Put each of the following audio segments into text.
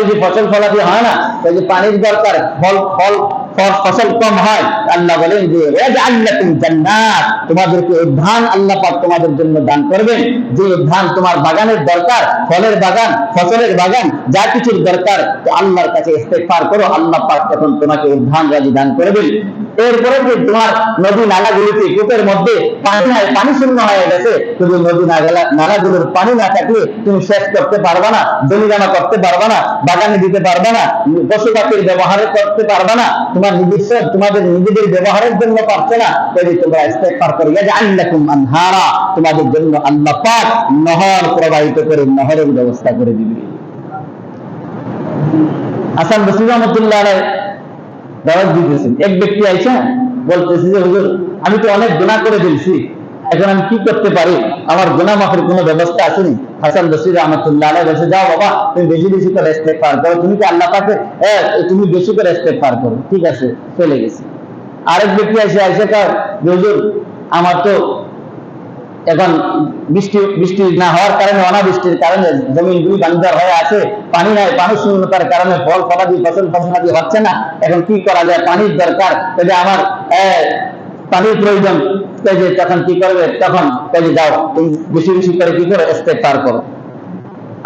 যদি ফসল ফলাতে হয় না, এই যে পানির দরকার, ফল ফল ফসল কম হয়, আল্লাহ বলেন যে জান্নাত। তোমাদেরকে এই ধান আল্লাহ পাক তোমাদের জন্য দান করবেন। যে ধান তোমার বাগানের দরকার, ফলের বাগান, ফসলের বাগান, যা কিছুর দরকার আল্লাহর কাছে ইস্তেগফার করো, আল্লাহ পাক তখন তোমাকে এই ধান রাজি দান করবেন। এরপরে যে তোমার নদী নালাগুলিতে কূপের মধ্যে পানি নাই, পানি শূন্য হয়ে গেছে তুমি নদী নালা নালাগুলোর পানি না থাকলে তুমি শেষ করতে পারবা না জমি জমা করতে পারবা না, বাগানে দিতে পারবা না পশু পাখির ব্যবহার করতে পারবা না, তোমার নিজস্ব তোমাদের নিজেদের ব্যবহারের জন্য পারছ না যদি তোমরা ইস্তেগফার করিয়া যে আল্লাকুম আনহারা, তোমাদের জন্য আল্লাহ পাক নহর প্রবাহিত করে নহরের ব্যবস্থা করে দিবে। হাসান বসির রহমতুল্লাহ দাওয়াত দিতেছেন। এক ব্যক্তি আইসা বলতেছে যে, হুজুর, আমি তো অনেক গুনাহ করে ফেলছি। এখন আমি কি করতে পারি? আমার গুনাহ মাফের কোনো ব্যবস্থা আসেনি। হাসান বসির রহমতুল্লাহ আলাইহি বলছে, যাও বাবা, তুমি বেশি বেশি করে ইস্তেগফার করো। তুমি কি আল্লাহ পাকে তুমি বেশি করে ইস্তেগফার করো। ঠিক আছে, চলে গেছে। আরেক ব্যক্তি আসে আইসা কার হুজুর, আমার তো এখন বৃষ্টি বৃষ্টি না হওয়ার কারণে, অনাবৃষ্টির কারণে জমিনগুলি বাঞ্জার হয়ে আছে, পানি নাই, পানি শূন্যতার কারণে ফল, ফলাদি, ফসল, ফসলাদি হচ্ছে না। এখন কি করা যায়? পানির দরকার। তবে আমার পানির প্রয়োজন। যে তখন কি করবে? তখন যে যাও, তুমি বেশি বেশি করে কি করে? স্টেপ পার করো।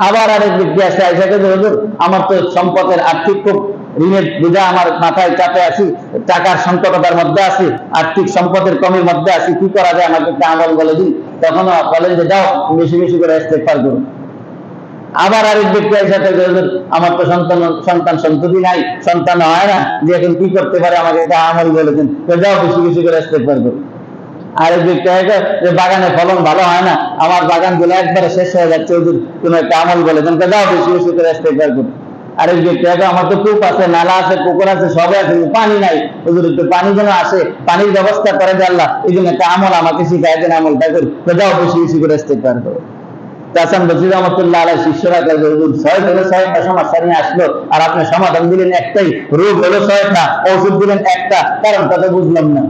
আবার আরেক ব্যক্তি আসে আইসাকে যে হুজুর, আমার তো সম্পদের আর্থিক খুব ঋণের বোঝা আমার মাথায় চাপে আছি, টাকার সংকটতার মধ্যে আছি, আর্থিক সম্পদের কমির মধ্যে আছি, কি করা যায় আমাকে একটা আমল বলে দিন? তখন বলেন যে যাও বেশি বেশি করে ইস্তেগফার করুন আবার আরেক ব্যক্তি এসে আমার তো সন্তান সন্তান সন্ততি নাই, সন্তান হয় না, যে এখন কি করতে পারে আমাকে এটা আমল বলেছেন যাও বেশি বেশি করে ইস্তেগফার করুন আরেক ব্যক্তি যে বাগানে ফলন ভালো হয় না, আমার বাগানগুলো একবারে শেষ হয়ে যাচ্ছে কোন একটা আমল বলে তো যাও বেশি বেশি করে ইস্তেগফার করুন আরেক ব্যক্তি আছে আমার তো কূপ আছে নালা আছে, পুকুর আছে, সবে আছে পানি নাই। ওদের একটু পানি যেন আসে, পানির ব্যবস্থা করে দেয় আল্লাহ। এই জন্য একটা আমল আমাকে শিখায় দেন আমলটা করি। যাও, বেশি বেশি করে ইস্তেগফার করো। হাসান বসির রহমতুল্লাহ আলাই শিষ্যরা হুজুর, ছয় হলো ছয়টা সমস্যা নিয়ে আসলো, আর আপনি সমাধান দিলেন একটাই, রোগ হলো ছয়টা ওষুধ দিলেন একটা, কারণটা তো বুঝলাম না।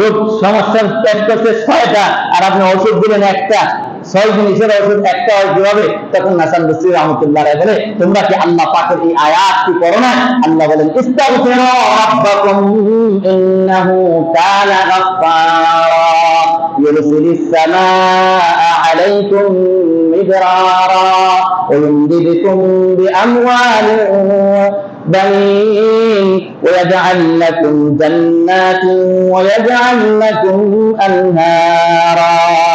রোগ সমস্যার ত্যাগ করছে ছয়টা, আর আপনি ওষুধ দিলেন একটা ছয় জিনিসের ওষুধ একটা হয় কিভাবে তখন নাসান বসির রহমতুল্লাহ রায় বলে তোমরা কি আল্লাহ পাকের এই আয়াত কি করো না আল্লাহ বলেন ইস্তাগফিরু রাব্বাকুম ইন্নাহু কানা গাফফারা ইউরসিলিস সামাআ আলাইকুম মিদরারা ويمددكم بأموال بنين ويجعل لكم جنات ويجعل لكم أنهارا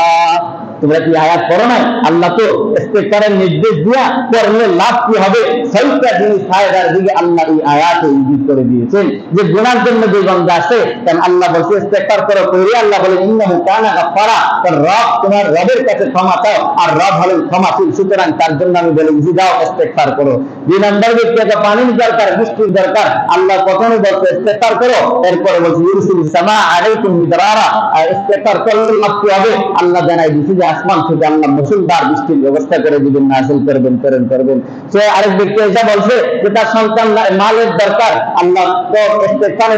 তোমরা কি আয়াত পড়ো না আল্লাহ তো ইস্তেগফারের নির্দেশ দিয়া করলে লাভ কি হবে? সেইটা জিনিস ফায়দার দিকে আল্লাহ এই আয়াতে ইঙ্গিত করে দিয়েছেন যে গুনার জন্য যে বান্দা আছে কারণ আল্লাহ বলছে ইস্তেগফার করো কইরে আল্লাহ বলে, ইন্নাহু কানা গাফফারা কারণ রব তোমার রবের কাছে ক্ষমা চাও, আর রব হলেন ক্ষমাশীল, সুতরাং তার জন্য আমি বলে দিছি যাও ইস্তেগফার করো দুই নম্বর ব্যক্তিকে পানির দরকার, বৃষ্টির দরকার। আল্লাহ প্রথমে বলছে ইস্তেগফার করো এরপরে বলছে, ইউরসিল সামা আলাইকুম মিদরারা আর ইস্তেগফার করলে লাভ কি হবে? আল্লাহ জানাই দিয়েছে আসমান থেকে আল্লাহ মুসুলদার বৃষ্টির ব্যবস্থা করে দিবেন, নাজিল করবেন করেন করবেন সে আরেক ব্যক্তি এসে বলছে যে তার সন্তান মালের দরকার। আল্লাহ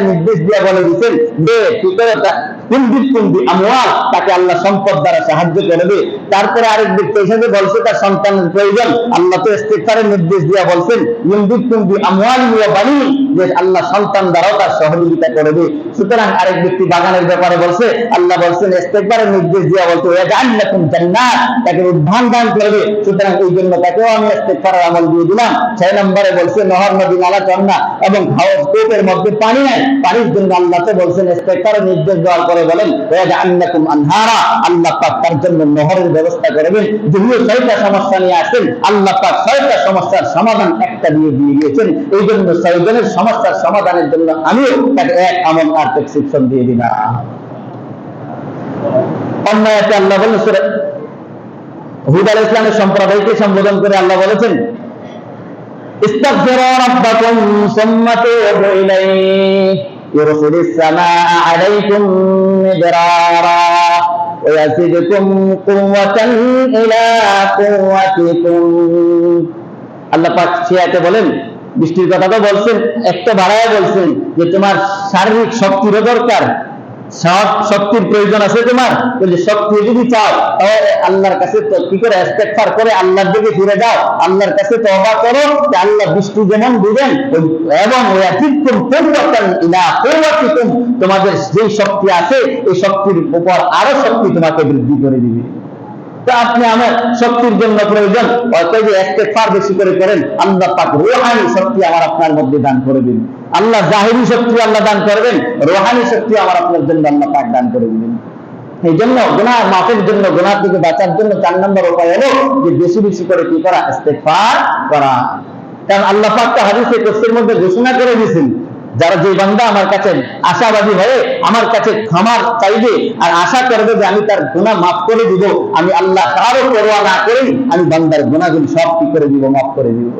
নির্দেশ দিয়ে বলে দিয়েছেন যে কি করে তাকে আল্লাহ সম্পদ দ্বারা সাহায্য করবে তারপরে আরেক ব্যক্তি হিসেবে বলছে, তার সন্তানের প্রয়োজন। আল্লাহ তো ইস্তেগফারের নির্দেশ দিয়ে বলছেন ইন্দিত কুন্দি আমওয়াল যে আল্লাহ সন্তান দ্বারাও তার সহযোগিতা করবে সুতরাং আরেক ব্যক্তি বাগানের ব্যাপারে বলছে, আল্লাহ বলছেন ইস্তেগফারের নির্দেশ দিয়ে বলছে ওয়াজআল্লাকুম জান্নাত তাকে উদ্ধান দান করবে। সুতরাং এই জন্য তাকেও আমি ইস্তেগফারের আমল দিয়ে দিলাম। ছয় নম্বরে বলছে, নহর, নদী, নালা চন্না এবং হাওস কূপের মধ্যে পানি নাই। পানির জন্য আল্লাহ তো বলছেন ইস্তেগফারের নির্দেশ দেওয়ার পরে বলেন ওয়াজআল্লাকুম আনহারা আল্লাহ পাক তার জন্য নহরের ব্যবস্থা করবেন। যদিও ছয়টা সমস্যা নিয়ে আসেন, আল্লাহ পাক ছয়টা সমস্যার সমাধান একটা দিয়ে দিয়ে দিয়েছেন। এই জন্য ছয়জনের সমস্যার সমাধানের জন্য আমিও তাকে এক আমল আর প্রেসক্রিপশন দিয়ে দিলাম অন্য একটা আল্লাহ বলেন সূরা হুদ আলাইহিস ইসলামের সম্প্রদায়কে সম্বোধন করে আল্লাহ বলেছেন استغفروا ربكم ثم توبوا إليه يرسل السماء عليكم مدرارا ويزدكم قوة إلى قوتكم আল্লাহ পাক সিয়াতে বলেন বৃষ্টির কথা তো বলছেন, একটা বাড়ায় বলছেন যে তোমার শারীরিক শক্তিরও দরকার শক্তির প্রয়োজন আছে তোমার, বলছে, শক্তি যদি চাও, তাহলে আল্লাহর কাছে কি করে ইস্তেগফার করে আল্লাহর দিকে ফিরে যাও, আল্লাহর কাছে তওবা করো, যে আল্লাহ বৃষ্টি যেমন দিবেন এবং তোমাদের যেই শক্তি আছে, এই শক্তির উপর আরও শক্তি তোমাকে বৃদ্ধি করে দিবে। তো আপনি আমার শক্তির জন্য প্রয়োজন। হয়তো যে ইস্তেগফার বেশি করে করেন। আল্লাহ পাক রুহানি শক্তি আমার আপনার মধ্যে দান করে দিন। আল্লাহ জাহিরি শক্তি আল্লাহ দান করবেন। রুহানি শক্তি আমার আপনার জন্য আল্লাহ পাক দান করে দিবেন। এই জন্য গুনাহ মাফের জন্য, গুনাহ থেকে বাঁচার জন্য চার নম্বর উপায় হলো যে বেশি বেশি করে কি করা? ইস্তেগফার করা। কারণ আল্লাহ পাক হাদিসে কুরসির মধ্যে ঘোষণা করে দিয়েছেন যারা যে বান্দা আমার কাছে আশাবাদী হয়ে আমার কাছে ক্ষমার চাইবে আর আশা করবে যে আমি তার গুনাহ মাফ করে দিব আমি আল্লাহ কারো পরোয়া না করেই আমি বান্দার গুনাহগুলি সব কি করে দিব মাফ করে দিব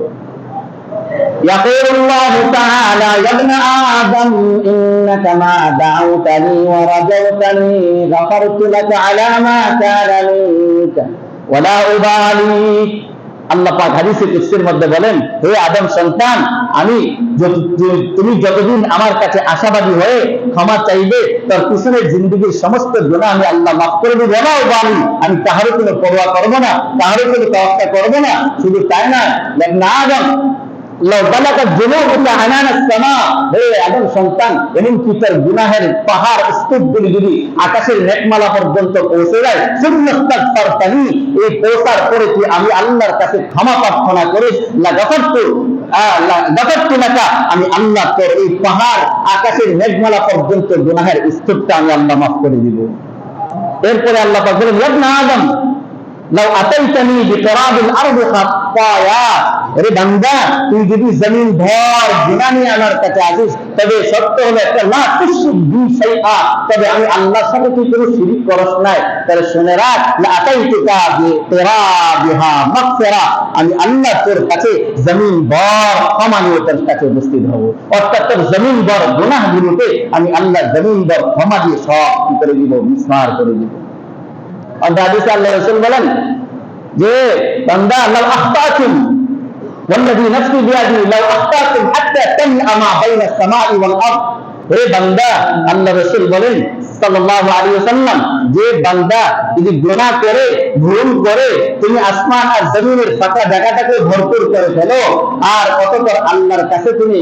يقول الله تعالى يا ابن آدم إنك ما دعوتني ورجوتني غفرت لك على ما كان منك ولا أبالي আল্লাহ পাক হাদিসে কুদসির মধ্যে বলেন, হে আদম সন্তান, আমি তুমি যতদিন আমার কাছে আশাবাদী হয়ে ক্ষমা চাইবে, তার পিছনের জিন্দগির সমস্ত গুণা আমি আল্লাহ মাফ করে দিব। না ও বাড়ি আমি কাহারও কোনো পরোয়া করব না, কাহারও কোনো তওয়াক্কা করব না, শুধু তাই না না আদম আমি আল্লাহর কাছে ক্ষমা প্রার্থনা করে লা গাফারতু আহ, লা গাফারতু লাকা আমি আল্লাহ তোর এই পাহাড় আকাশের মেঘমালা পর্যন্ত গুনাহের স্তূপটা আমি আল্লাহ মাফ করে দিব। এরপরে আল্লাহ বলেন আদম লাউ আতাইতানি বিকরাবিল আরদি খাত্তায়া রে বান্দা তুই যদি জমিন ভর গুনাহ আমার কাছে আসিস তবে সত্য হলো একটা না তুশরিক বি শাইআ তবে আমি আল্লাহর সাথে তুই কোনো শিরিক করস নাই তাহলে শুনে রাখ আমি আল্লাহ তোর কাছে জমিন ভর ক্ষমা নিয়ে তোর কাছে উপস্থিত হব অর্থাৎ তোর জমিন ভর গুনাহগুলোকে আমি আল্লাহ জমিন ভর ক্ষমা দিয়ে সব কি করে দিব মিসমার করে দিব আর হাদিসে আল্লাহ রাসূল বলেন যে বান্দা লাউ আখতাতুম والذي نفسي بيده لو اخطأتم حتى تملأ ما بين السماء والارض হে বান্দা, আল্লাহ রাসূল বলেন যে বান্দা যদি গুনাহ করে করে, তুমি আসমান আর জমিনের ফাঁকা জায়গাটাকে ভরপুর করে ফেলো, আর অতঃপর আল্লাহর কাছে তুমি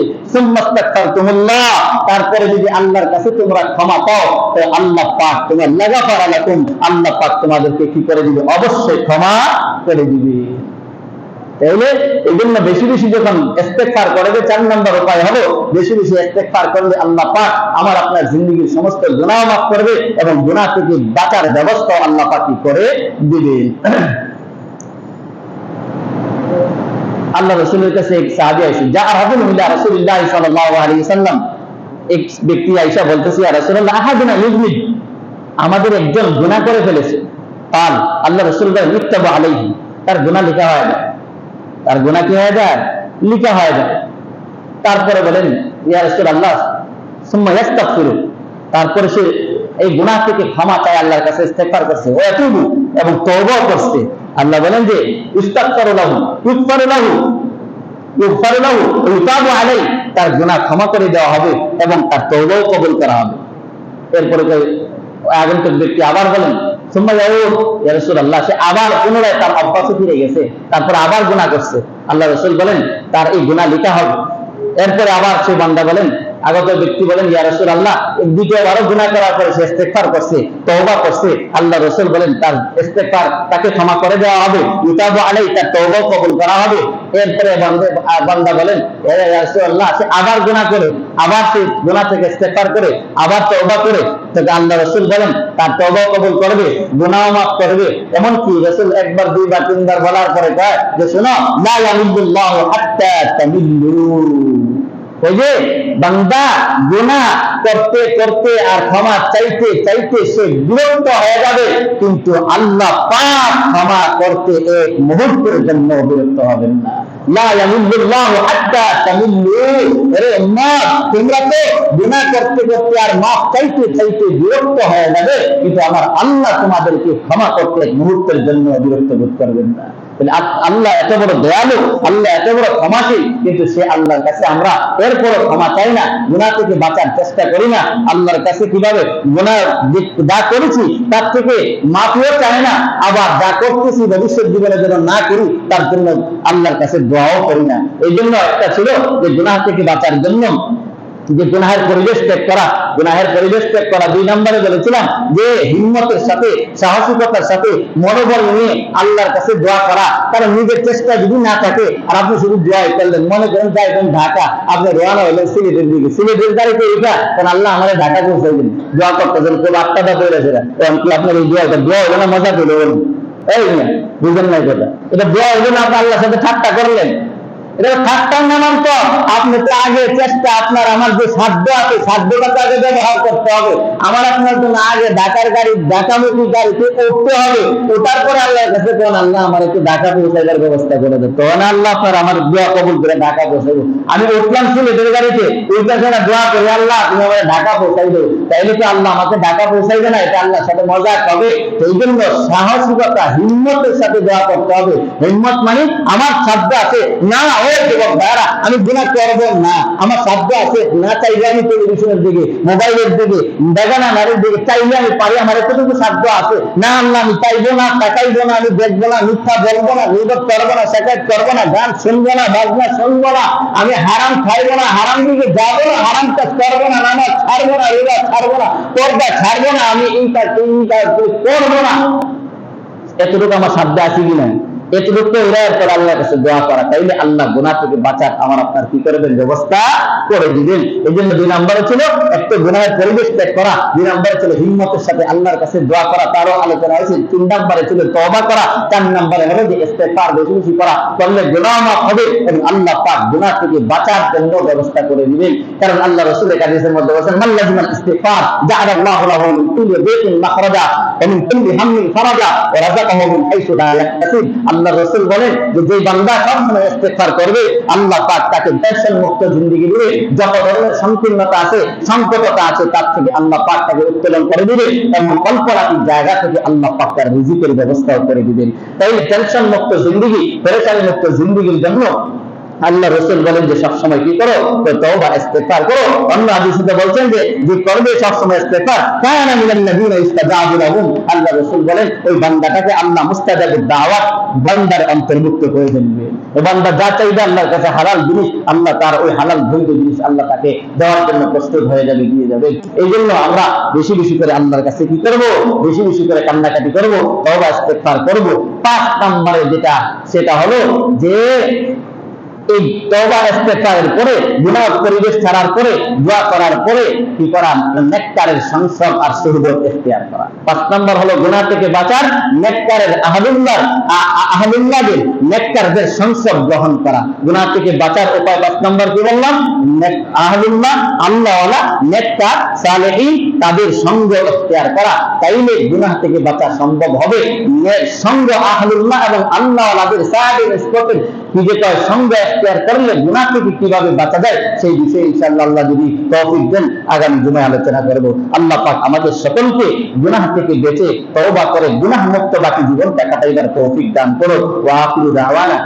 তারপরে যদি আল্লাহর কাছে তোমরা ক্ষমা পাও, তো আল্লাহ পাক তোমার লাগাফার আলাকুম আল্লাহ পাক তোমাদেরকে কি করে দিবে? অবশ্যই ক্ষমা করে দিবে। তাহলে এই জন্য বেশি বেশি যখন ইস্তেগফার করবে চার নম্বর উপায় হলো বেশি বেশি ইস্তেগফার করলে আল্লাহ পাক আমার আপনার জিন্দগির সমস্ত গুনাহ মাফ করবে এবং গুনাহ থেকে বাঁচার ব্যবস্থা আল্লাহ পাক করে দিবে আল্লাহ রসুলের কাছে এক সাহাবী আইসে যা রাসূলুল্লাহ সাল্লাম। এক ব্যক্তি আইসা বলতেছে, ইয়া রাসূলুল্লাহ আমাদের একজন গুনাহ করে ফেলেছে। কাল আল্লাহ রসুল বলেন, ইত্তাবু আলাইহি। তার গুনাহ লেখা হয় না। তার গুনাহ কি হয়ে যায়? লিখা হয়ে যায়। তারপরে বলেন ইয়াস্তাগফিরু। তারপরে সে এই গুনাহ থেকে ক্ষমা চায়, আল্লাহর কাছে ইস্তেগফার করছে। ও এতুবু এবং তওবাও করছে। আল্লাহ বলেন যে, ইস্তাগফারু লাহু, ইগফারু লাহু ইগফারু লাহু ইউতাবু আলাইহি। তার গুনাহ ক্ষমা করে দেওয়া হবে এবং তার তওবাও কবুল করা হবে। এরপরে আগন্তুক ব্যক্তি আবার বলেন সে আবার পুনরায় তার ফিরে গেছে, তারপর আবার গুনাহ করছে। আল্লাহ রসুল বলেন, তার এই গুণা লিখা হবে। এরপরে আবার সে বান্দা বলেন আগত ব্যক্তি বলেন, ইয়া রাসূলুল্লাহ দ্বিতীয়বারও গুনাহ করার পরে সে ইস্তেগফার করছে, তওবা করছে। আল্লাহ রাসূল বলেন, তার ইস্তেগফার তাকে ক্ষমা করে দেওয়া হবে। ইতাবু আলাই তার তওবা কবুল করা হবে। এরপরে বান্দা বলেন ইয়া রাসূলুল্লাহ সে আবার গুনাহ করে, আবার সে গুনাহ থেকে ইস্তেগফার করে, আবার তওবা করে। তবে আল্লাহ রাসূল বলেন, তার তওবা কবুল করবে গুনাহ মাফ করবে। এমন কি রাসূল একবার, দুইবার, তিনবার বলার পরে কয় যে, শোনো, লা ইয়ামিল্লাহু হাত্তা তামিল্লু যে বান্দা গুনাহ করতে করতে আর ক্ষমা চাইতে চাইতে সে বিরক্ত হয়ে যাবে, কিন্তু আল্লাহ ক্ষমা করতে এক মুহূর্তের জন্য বিরক্ত হবেন না। তো করতে করতে আর চাইতে চাইতে হয়ে যাবে, কিন্তু আমার আল্লাহ তোমাদেরকে ক্ষমা করতে এক মুহূর্তের জন্য বিরক্ত বোধ করবেন না। আল্লাহ এত বড় দয়ালু, আল্লাহ এত বড় ক্ষমাশীল, কিন্তু সে আল্লাহর কাছে আমরা এরপরও ক্ষমা চাই না গুনাহ থেকে বাঁচার চেষ্টা করি না, আল্লাহর কাছে কীভাবে গুনাহ যে- করেছি তার থেকে মাফিও চাই না, আবার যা করতেছি ভবিষ্যৎ জীবনে যেন না করি, তার জন্য আল্লাহর কাছে দোয়াও করি না। এই জন্য একটা ছিল যে গুনাহ থেকে বাঁচার জন্য যে গুনাহের পরিবেশ ত্যাগ করা, গুনাহের পরিবেশ ত্যাগ করা দুই নম্বরে বলেছিলাম যে হিম্মতের সাথে, সাহসিকতার সাথে, মনোবল নিয়ে আল্লাহর কাছে দোয়া করা কারণ নিজের চেষ্টা যদি না থাকে, আর আপনি শুধু দোয়াই করলেন, মনে করেন যাইবেন ঢাকা, আপনি রোয়ানা হলেন সিলেটের দিকে। সিলেটের গাড়িতে এটা কারণ আল্লাহ আমাদের ঢাকা পৌঁছে দিন দোয়া করতেছেন কেউ আটটাটা বলেছে এখন কি আপনার এই দোয়া দোয়া হলো না মজা পেলে এই না বুঝেন নাই কথা। এটা দোয়া হলো না আপনি আল্লাহর সাথে ঠাট্টা করলেন? এটা নামান তো। আপনি তো আগে চেষ্টা আপনার আমার যে সাধ্য আছে, সাধ্যটাকে আগে ব্যবহার করতে হবে। আমার আপনার জন্য আগে ঢাকার গাড়ি গাড়িতে উঠতে হবে। পরে কাছে আল্লাহ আমার একটু ঢাকা পৌঁছাইবার ব্যবস্থা করে তখন আল্লাহ আমার দোয়া কবুল করে ঢাকা আমি উঠলাম সিলেটের গাড়িতে উঠতে সময় দোয়া করি, আল্লাহ, তুমি আমার ঢাকা পৌঁছাই দেবো তাইলে তো আল্লাহ আমাকে ঢাকা পৌঁছাইবে না? এটা আল্লাহর সাথে মজা হবে। সেই জন্য সাহসিকতা, হিম্মতের সাথে দোয়া করতে হবে। হিম্মত মানে আমার সাধ্য আছে। না আমি গুণা করব না। আমার সাধ্য আছে না চাইলে আমি টেলিভিশনের দিকে মোবাইলের দিকে নারীর দিকে, চাইলে আমি পারি, আমার এতটুকু সাধ্য আছে। না আমি চাইব না, তাকাইবো না, আমি দেখব না, মিথ্যা বলব না করব না করব না, গান শুনব না, বাজনা শুনব না, আমি হারাম খাইবো না, হারাম দিকে যাব না, হারাম কাজ করব না ছাড়বো না ছাড়বো না ছাড়বো না, আমি করব না। এতটুকু আমার সাধ্য আছে কি নাই? এতটুকু এরা এরপর আল্লাহর কাছে দোয়া করা। তাইলে আল্লাহ গুনাহ থেকে বাঁচার আমার আপনার কি করবেন ব্যবস্থা করে দিবেন। এই জন্য দুই নম্বরে ছিল একটা গুনাহের পরিবেশ ত্যাগ করা। দুই নম্বরে ছিল হিম্মতের সাথে আল্লাহর কাছে দোয়া করা। তারও আলোচনা হয়েছে। তিন নম্বরে ছিল তওবা করা। চার নম্বরে হলো যে ইস্তেগফার বেশি বেশি করা। করলে মাফ হবে এবং আল্লাহ পাক গুনাহ থেকে বাঁচার জন্য ব্যবস্থা করে দিবেন। কারণ আল্লাহ রাসূলের হাদিসের মধ্যে বলেছেন মাল্লাজিমাল ইস্তিগফার, জাআলা আল্লাহু লাহু মিন কুল্লি দিকিন মাখরাজা, ওয়া মিন কুল্লি হাম্মিন ফারাজা, ওয়া রাযাকাহু মিন হাইসু লা ইয়াহতাসিব আল্লাহ রসুল বলেন যে যে বান্দা সবসময় ইস্তেফার করবে, আল্লাহ পাক তাকে টেনশন মুক্ত জিন্দিগি দিবে। যত ধরনের সংকীর্ণতা আছে, সংকটতা আছে, তার থেকে আল্লাহ পাক তাকে উত্তোলন করে দিবে। এবং কল্পনাতীত জায়গা থেকে আল্লাহ পাক তার রিজিকের ব্যবস্থাও করে দিবেন। তাই টেনশন মুক্ত জিন্দিগি পরেশানি মুক্ত জিন্দিগির জন্য আল্লাহ রসুল বলেন যে সবসময় কি করো? তো তওবা, ইস্তেগফার করো। অন্য হাদিসে বলছেন যে যে করবে সবসময় ইস্তেগফার। কানা মিনাল নাবিয়িনা ইস্তাজাবু লাহুম। আল্লাহ রসুল বলেন, ওই বান্দাটাকে আল্লাহ মুস্তাজাবুদ দাওয়াত বান্দার অন্তর্ভুক্ত করে ওই বান্দা যা চাইবে আল্লাহর কাছে হালাল জিনিস, আল্লাহ তার ওই হালাল বৈধ জিনিস আল্লাহ তাকে দেওয়ার জন্য প্রস্তুত হয়ে যাবে, দিয়ে যাবে। এই জন্য আমরা বেশি বেশি করে আল্লাহর কাছে কি করব? বেশি বেশি করে কান্নাকাটি করব, তওবা, ইস্তেগফার করব। পাঁচ নম্বরে যেটা, সেটা হলো যে এই তওবা ইস্তেগফারের পরে গুনাহ পরিবেশ ছাড়ার পরে, দোয়া করার পরে কি করা? নেককারের সংসব আর সুহবত ইখতিয়ার করা। পাঁচ নম্বর হলো গুনাহ থেকে বাঁচার, নেককারের আহলুল্লাহ আহলুল্লাহদের, নেককারদের সংসব গ্রহণ করা। গুনাহ থেকে বাঁচার উপায় পাঁচ নম্বর কি বললাম? আহলুল্লাহ, আল্লাহওয়ালা, নেককার, সালেহীন, তাদের সঙ্গ ইখতিয়ার করা। তাইলে গুনাহ থেকে বাঁচা সম্ভব হবে। সঙ্গ আহলুল্লাহ এবং আল্লাহওয়ালাদের সাহাবের স্পটের কি যে সঙ্গ এখতিয়ার করলে গুনাহ থেকে কীভাবে বাঁচা যায়, সেই বিষয়ে ইনশাআল্লাহ আল্লাহ যদি তৌফিক দেন, আগামী জুমায় আলোচনা করব। আল্লাহ পাক আমাদের সকলকে গুনাহ থেকে বেঁচে তওবা করে গুনাহ মুক্ত বাকি জীবনটা কাটাইবার তৌফিক দান করো ওয়া আখিরু দাওয়ানা